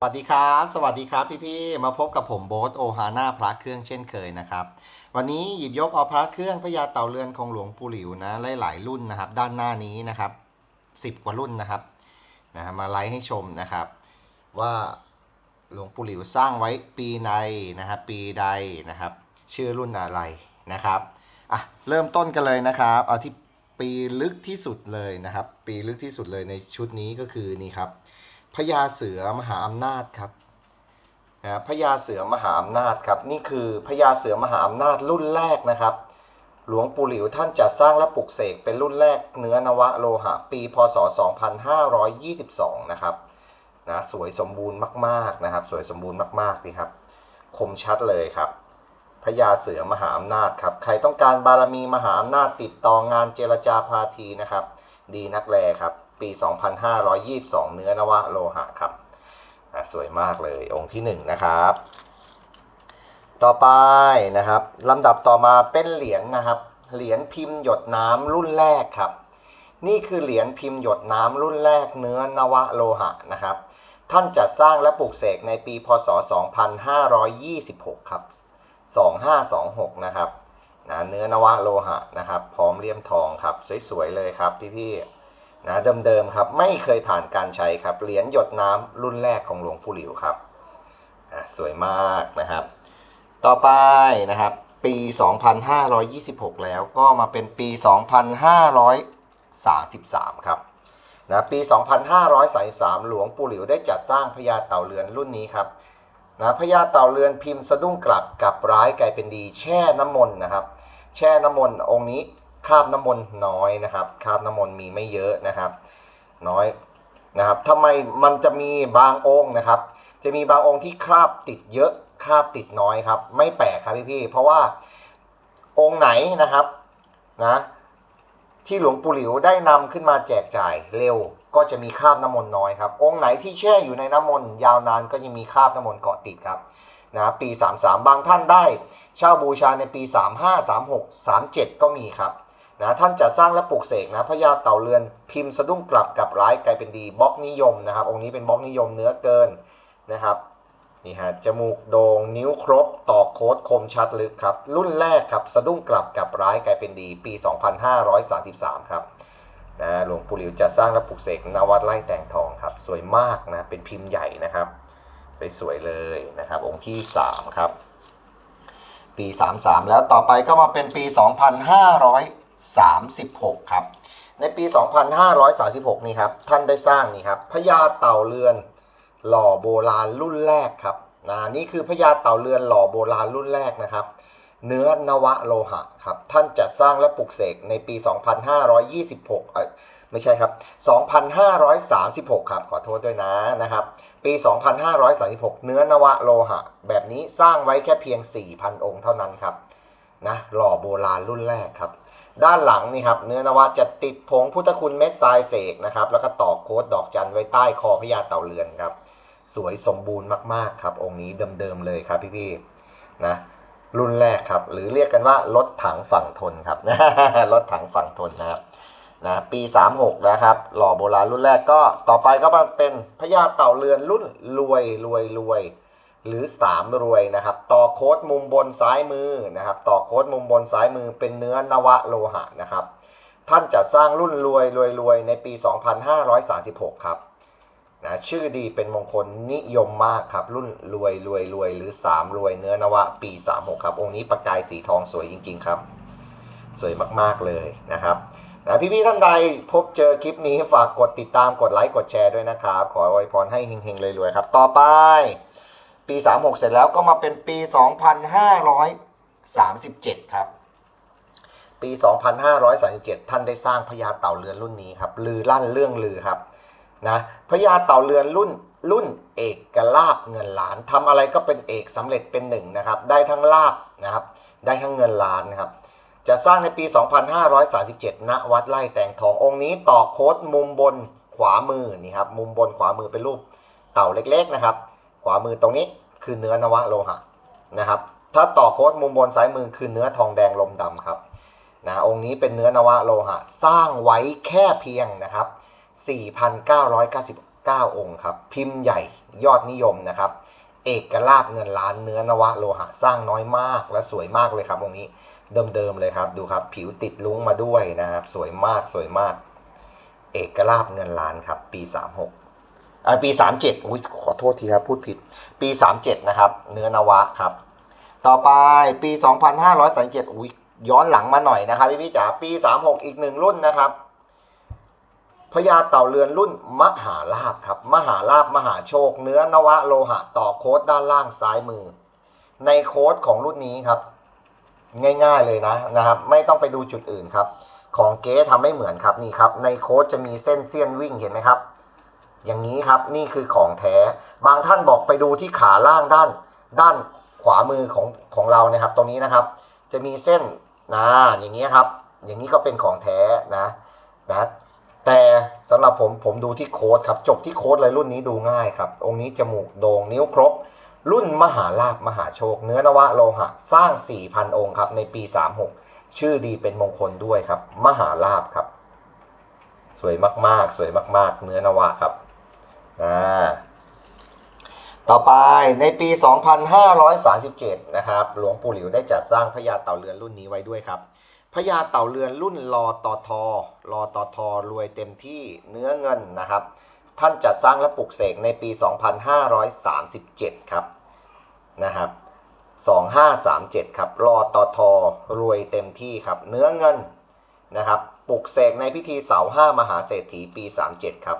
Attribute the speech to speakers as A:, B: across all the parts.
A: สวัสดีครับ สวัสดีครับพี่ๆ มาพบกับผมโบ๊ทโอฮาน่าพระเครื่องเช่นเคยนะครับ วันนี้หยิบยกเอาพระเครื่องพญาเต่าเรือนของหลวงปู่หลิวนะหลายๆรุ่นนะครับ ด้านหน้านี้นะครับสิบกว่ารุ่นนะครับนะฮะมาไลฟ์ให้ชมนะครับ ว่าหลวงปู่หลิวสร้างไว้ปีใดนะครับปีใดนะครับ ชื่อรุ่นอะไรนะครับอะเริ่มต้นกันเลยนะครับ เอาที่ปีลึกที่สุดเลยนะครับ ปีลึกที่สุดเลยในชุดนี้ก็คือนี่ครับ พญาเสือมหาอำนาจครับนะพญาเสือมหาอำนาจครับ นี่คือพญาเสือมหาอำนาจรุ่นแรกนะครับ หลวงปู่หลิวท่านจะสร้างและปลุกเสกเป็นรุ่นแรกเนื้อนวโลหะปีพศ 2522 นะครับนะสวยสมบูรณ์มากๆนะครับ สวยสมบูรณ์มากๆดีครับ คมชัดเลยครับพญาเสือมหาอำนาจครับ ใครต้องการบารมีมหาอำนาจติดต่องานเจรจาพาทีนะครับ ดีนักแลครับ ปี 2522 เนื้อนวโลหะครับสวยมากเลยองค์ที่ 1 นะครับ ต่อไปนะครับลำดับต่อมาเป็นเหรียญนะครับ เหรียญพิมพ์หยดน้ำรุ่นแรกครับ นี่คือเหรียญพิมพ์หยดน้ำรุ่นแรกเนื้อนวโลหะนะครับ ท่านจัดสร้างและปลูกเสกในปีพศ 2526 ครับ 2526 นะครับนะเนื้อนวโลหะนะครับ พร้อมเลี่ยมทองครับ สวยๆเลยครับพี่ๆ นะเดิมๆครับไม่เคยผ่านการใช้ครับเหรียญหยดน้ำรุ่นแรกของหลวงปู่หลิวครับสวยมากนะครับ ต่อไปนะครับ ปี 2526 แล้วก็มาเป็นปี 2533 ครับนะปี 2533 หลวงปู่หลิวได้จัดสร้างพญาเต่าเรือนรุ่นนี้ครับนะพญาเต่าเรือนพิมพ์สะดุ้งกลับกับร้ายกลายเป็นดีแช่น้ำมนต์นะครับ แช่น้ำมนต์องค์นี้ คาบน้ำมนต์น้อยนะครับคาบน้ำมนต์มีไม่เยอะนะครับ น้อยนะครับทำไมมันจะมีบางองค์นะครับ จะมีบางองค์ที่คราบติดเยอะคราบติดน้อยครับ ไม่แปลกครับพี่ๆเพราะว่าองค์ไหนนะครับนะที่หลวงปู่หลิวได้นำขึ้นมาแจกจ่ายเร็วก็จะมีคราบน้ำมนต์น้อยครับ องค์ไหนที่แช่อยู่ในน้ำมนต์ยาวนานก็ยังมีคราบน้ำมนต์เกาะติดครับนะปี 33 บางท่านได้เช่าบูชาในปี 35 36 37 ก็มีครับ นะท่านจะสร้างและปลูกเสกนะพญาเต่าเรือนพิมพ์สะดุ้งกลับกับร้ายกลายเป็นดีบล็อกนิยมนะครับ องค์นี้เป็นบล็อกนิยมเนื้อเกินนะครับนี่ฮะจมูกโด่งนิ้วครบต่อโค้ดคมชัดลึกครับ รุ่นแรกครับสะดุ้งกลับกับร้ายกลายเป็นดี ปี 2533 ครับนะหลวงปู่หลิวจะสร้างและปลูกเสกนวัดไล่แต่งทองครับ สวยมากนะเป็นพิมพ์ใหญ่นะครับสวยๆเลยนะครับ องค์ที่ 3 ครับ ปี 33 แล้วต่อไปก็มาเป็นปี 2536 ครับ ในปี 2536 นี่ครับ ท่านได้สร้างนี่ครับพญาเต่าเรือนหล่อโบราณรุ่นแรกครับนะนี่คือพญาเต่าเรือนหล่อโบราณรุ่นแรกนะครับ เนื้อนวะโลหะครับ ท่านจัดสร้างและปลุกเสกในปี 2526เอ้ยไม่ใช่ครับ 2536 ครับ ขอโทษด้วยนะนะครับ ปี 2536 เนื้อนวะโลหะ แบบนี้สร้างไว้แค่เพียง 4,000 องค์เท่านั้นครับ นะ หล่อโบราณรุ่นแรกครับ ด้านหลังนี่ครับเนื้อนวะจะติดผงพุทธคุณเม็ดทรายเสกนะครับแล้วก็ตอกโค้ดดอกจันไว้ใต้คอพญาเต่าเรือนครับ สวยสมบูรณ์มากๆครับ องค์นี้เดิมๆเลยครับพี่ๆนะรุ่นแรกครับ หรือเรียกกันว่ารถถังฝั่งทนครับรถถังฝั่งทนนะครับนะปี 36 นะครับ หล่อโบราณรุ่นแรกก็ต่อไปก็มาเป็นพญาเต่าเรือนรุ่นรวยรวยรวย หรือ 3 รวยนะครับ ต่อโค้ดมุมบนซ้ายมือนะครับ ต่อโค้ดมุมบนซ้ายมือเป็นเนื้อนวโลหะนะครับ ท่านจะสร้างรุ่นรวยรวยรวยในปี 2536 ครับนะชื่อดีเป็นมงคลนิยมมากครับ รุ่นรวยรวยรวยหรือ 3 รวยเนื้อนวะปี 36 ครับ องค์นี้ประกายสีทองสวยจริง ๆ ครับ สวยมากๆเลยนะครับนะพี่ๆท่านใดพบเจอคลิปนี้ฝากกดติดตามกดไลค์กดแชร์ด้วยนะครับ ขออวยพรให้เฮงๆรวยๆครับ ต่อไป ปี 36 เสร็จแล้วก็มาเป็นปี 2537 ครับ ปี 2537 ท่านได้สร้างพญาเต่าเรือนรุ่นนี้ครับ ลือลั่นเรื่องลือครับนะพญาเต่าเรือนรุ่นรุ่นเอกลาบเงินล้านทำอะไรก็เป็นเอกสำเร็จเป็นหนึ่งนะครับ ได้ทั้งลาบนะครับ ได้ทั้งเงินล้านนะครับ จะสร้างในปี 2537 ณ วัดไร่แตงทององค์นี้ต่อโค้ดมุมบนขวามือนี่ครับ มุมบนขวามือเป็นรูปเต่าเล็กๆนะครับ ขวามือตรงนี้คือเนื้อนวโลหะนะครับ ถ้าต่อโค้ดมุมบนซ้ายมือคือเนื้อทองแดงลมดำครับนะองค์นี้เป็นเนื้อนวโลหะสร้างไว้แค่เพียงนะครับ4,999 9 องค์ครับ พิมพ์ใหญ่ยอดนิยมนะครับ เอกลาบเงินล้านเนื้อนวะโลหะสร้างน้อยมากและสวยมากเลยครับองค์นี้เดิมๆเลยครับดูครับ ผิวติดลุ้งมาด้วยนะครับ สวยมากสวยมาก เอกลาบเงินล้านครับ ปี 36 อ่าปี37อุ้ยขอโทษทีครับพูดผิด ปี37นะครับ เนื้อนวะครับ ต่อไปปี2537อุ้ยย้อนหลังมาหน่อยนะครับพี่พี่ๆจ๋าปี36อีกหนึ่งรุ่นนะครับพญาเต่าเรือนรุ่นมหาลาบครับ มหาลาบมหาโชค เนื้อนวะโลหะต่อโค้ดด้านล่างซ้ายมือ ในโค้ดของรุ่นนี้ครับ ง่ายๆเลยนะนะครับ ไม่ต้องไปดูจุดอื่นครับ ของเก๊ทำไม่เหมือนครับนี่ครับ ในโค้ดจะมีเส้นเสี้ยนวิ่งเห็นไหมครับ อย่างนี้ครับนี่คือของแท้ บางท่านบอกไปดูที่ขาล่างด้าน ด้านขวามือของของเรานะครับ ตรงนี้นะครับ จะมีเส้นนะอย่างนี้ครับ อย่างนี้ก็เป็นของแท้นะนะแต่สำหรับผมผมดูที่โค้ดครับจบที่โค้ดเลยรุ่นนี้ดูง่ายครับ องค์นี้จมูกโด่งนิ้วครบ รุ่นมหาลาภมหาโชค เนื้อนวะโลหะสร้าง 4,000 องค์ครับในปี 36 ชื่อดีเป็นมงคลด้วยครับ มหาลาภครับ สวยมากๆ สวยมากๆ เนื้อนวะครับ อ่าต่อไปในปี 2537 นะครับ หลวงปู่หลิวได้จัดสร้างพญาเต่าเรือนรุ่นนี้ไว้ด้วยครับพญาเต่าเรือนรุ่นรอตอทอรอตอทอรวยเต็มที่เนื้อเงินนะครับ ท่านจัดสร้างและปลุกเสกในปี 2537 ครับนะครับ 2537 ครับรอตอทอรวยเต็มที่ครับ เนื้อเงินนะครับ ปลุกเสกในพิธีเสาห้ามหาเศรษฐีปี 37 ครับ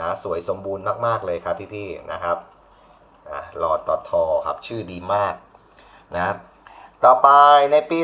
A: นะสวยสมบูรณ์มาก ๆ เลยครับพี่ๆนะครับนะรอดตอทอครับชื่อดีมากนะต่อไปในปี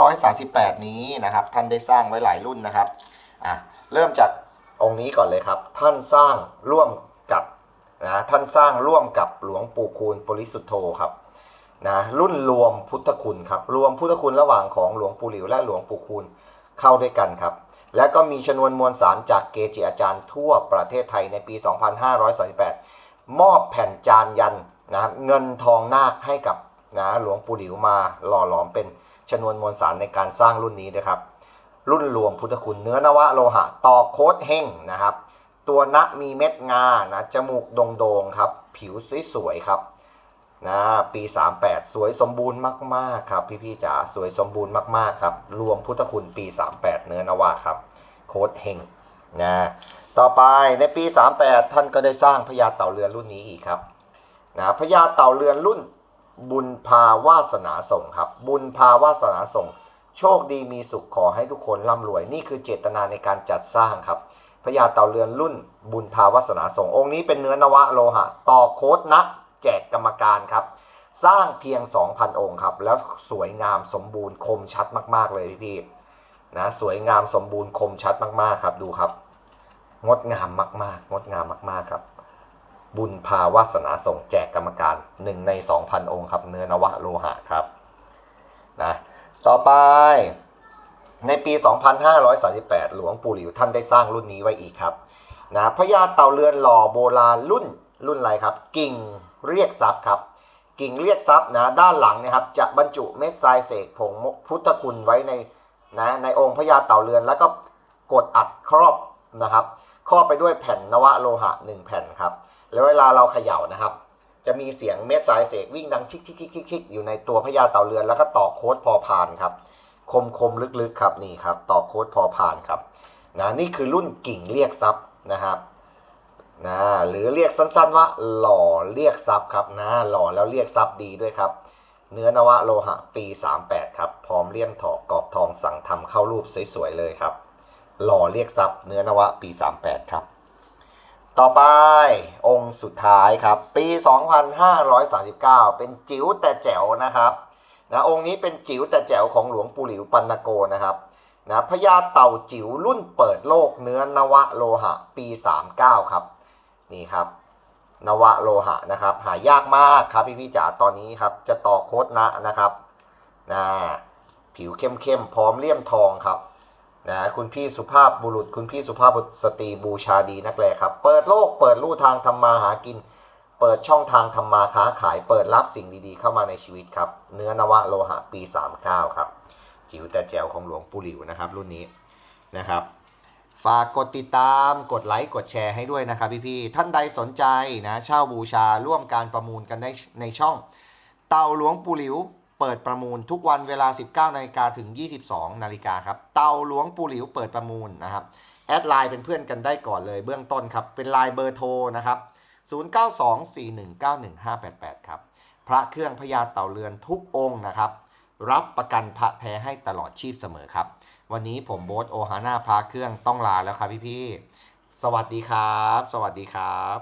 A: 2538 นี้นะครับ ท่านได้สร้างไว้หลายรุ่นนะครับอะเริ่มจากองค์นี้ก่อนเลยครับ ท่านสร้างร่วมกับนะท่านสร้างร่วมกับหลวงปู่คูณปริสุทธโธครับนะรุ่นรวมพุทธคุณครับรวมพุทธคุณระหว่างของหลวงปู่หลิวและหลวงปู่คูณเข้าด้วยกันครับ และก็มีชนวนมวลสารจากเกจิอาจารย์ทั่วประเทศไทยในปี 2538 มอบแผ่นจานยันนะเงินทองนาคให้กับนะหลวงปู่หลิวมาหล่อหลอมเป็นชนวนมวลสารในการสร้างรุ่นนี้ด้วยครับ รุ่นรวมพุทธคุณเนื้อนวะโลหะต่อโคดเฮงนะครับ ตัวนะมีเม็ดงานะจมูกโด่งๆครับ ผิวสวยๆครับ นะปี 38 สวยสมบูรณ์มาก ๆ ครับ พี่ๆจ๋าสวยสมบูรณ์มาก ๆ ครับ รวมพุทธคุณปี 38 เนื้อนวะครับ โค้ดเฮงนะต่อไปในปี 38 ท่านก็ได้สร้างพญาเต่าเรือนรุ่นนี้อีกครับนะพญาเต่าเรือนรุ่นบุญพาวาสนาส่งครับ บุญพาวาสนาส่ง โชคดีมีสุขขอให้ทุกคนร่ำรวยนี่คือเจตนาในการจัดสร้างครับพญาเต่าเรือนรุ่นบุญภาวาสนาส่งองค์นี้เป็นเนื้อนวะโลหะ ต่อโค้ดนะ แจกกรรมการครับ สร้างเพียง 2,000 องค์ครับ แล้วสวยงามสมบูรณ์คมชัดมาก ๆ เลยพี่ๆนะสวยงามสมบูรณ์คมชัดมากๆครับดูครับ งดงามมาก ๆ งดงามมากๆครับ บุญภาวาสนาส่งแจกกรรมการ 1 ใน 2,000 องค์ครับ เนื้อนวะโลหะครับนะต่อไปในปี 2538 หลวงปู่หลิวท่านได้สร้างรุ่นนี้ไว้อีกครับนะพญาเต่าเรือนหล่อโบราณรุ่นรุ่นอะไรครับ กิ่ง เรียกทรัพย์ครับกิ่งเรียกทรัพย์นะด้านหลังนะครับจะบรรจุเม็ดทรายเสกผงพุทธคุณไว้ในนะในองค์พญาเต่าเรือน แล้วก็กดอัดครอบนะครับครอบไปด้วยแผ่นนวะโลหะ 1 แผ่นครับแล้วเวลาเราเขย่านะครับ จะมีเสียงเม็ดทรายเสกวิ่งดังชิกชิกชิกชิกชิกอยู่ในตัวพญาเต่าเรือน แล้วก็ต่อโค้ดพอพานครับคมคมลึกๆครับนี่ครับต่อโค้ดพอพานครับนะนี่คือรุ่นกิ่งเรียกทรัพย์นะครับ นะหรือเรียกสั้นๆว่า หล่อเรียกทรัพย์ครับนะหล่อแล้วเรียกทรัพย์ดีด้วยครับ เนื้อนวะโลหะปี 38 ครับ พร้อมเลี่ยมถอกกรอบทองสั่งทำเข้ารูปสวยๆเลยครับ หล่อเรียกทรัพย์เนื้อนวะปี 38 ครับ ต่อไปองค์สุดท้ายครับ ปี 2539 เป็นจิ๋วแต่แจ๋วนะครับนะองค์นี้เป็นจิ๋วแต่แจ๋วของหลวงปู่หลิวปันนโกนะครับนะพญาเต่าจิ๋วรุ่นเปิดโลกเนื้อนวะโลหะปี 39 ครับ นี่ครับ นวะโลหะนะครับ หายากมากครับพี่พี่จ๋าตอนนี้ครับ จะต่อโคดนะนะครับนะผิวเข้มๆพร้อมเลี่ยมทองครับนะคุณพี่สุภาพบุรุษ คุณพี่สุภาพบุรุษสตรีบูชาดีนักแลครับ เปิดโลกเปิดลู่ทางทำมาหากิน เปิดช่องทางทำมาค้าขาย เปิดรับสิ่งดีๆ เข้ามาในชีวิตครับ เนื้อนวะโลหะปี 39 ครับ จิ๋วแต่แจ๋วของหลวงปู่หลิวนะครับ รุ่นนี้นะครับ ฝากกดติดตามกดไลค์กดแชร์ให้ด้วยนะครับพี่ๆท่านใดสนใจนะเช่าบูชาร่วมการประมูลกันได้ในช่อง เต่าหลวงปู่หลิว เปิดประมูลทุกวันเวลา 19นาฬิกาถึง 22นาฬิกาครับเต่าหลวงปู่หลิวเปิดประมูลนะครับแอดไลน์เป็นเพื่อนกันได้ก่อนเลยเบื้องต้นครับ เป็นไลน์เบอร์โทรนะครับ 0924191588 ครับ พระเครื่องพญาเต่าเรือนทุกองค์นะครับ รับประกันพระแท้ให้ตลอดชีพเสมอครับ วันนี้ผมโบ๊ทโอฮาน่าพระเครื่องต้องลาแล้วครับพี่ๆ สวัสดีครับ สวัสดีครับ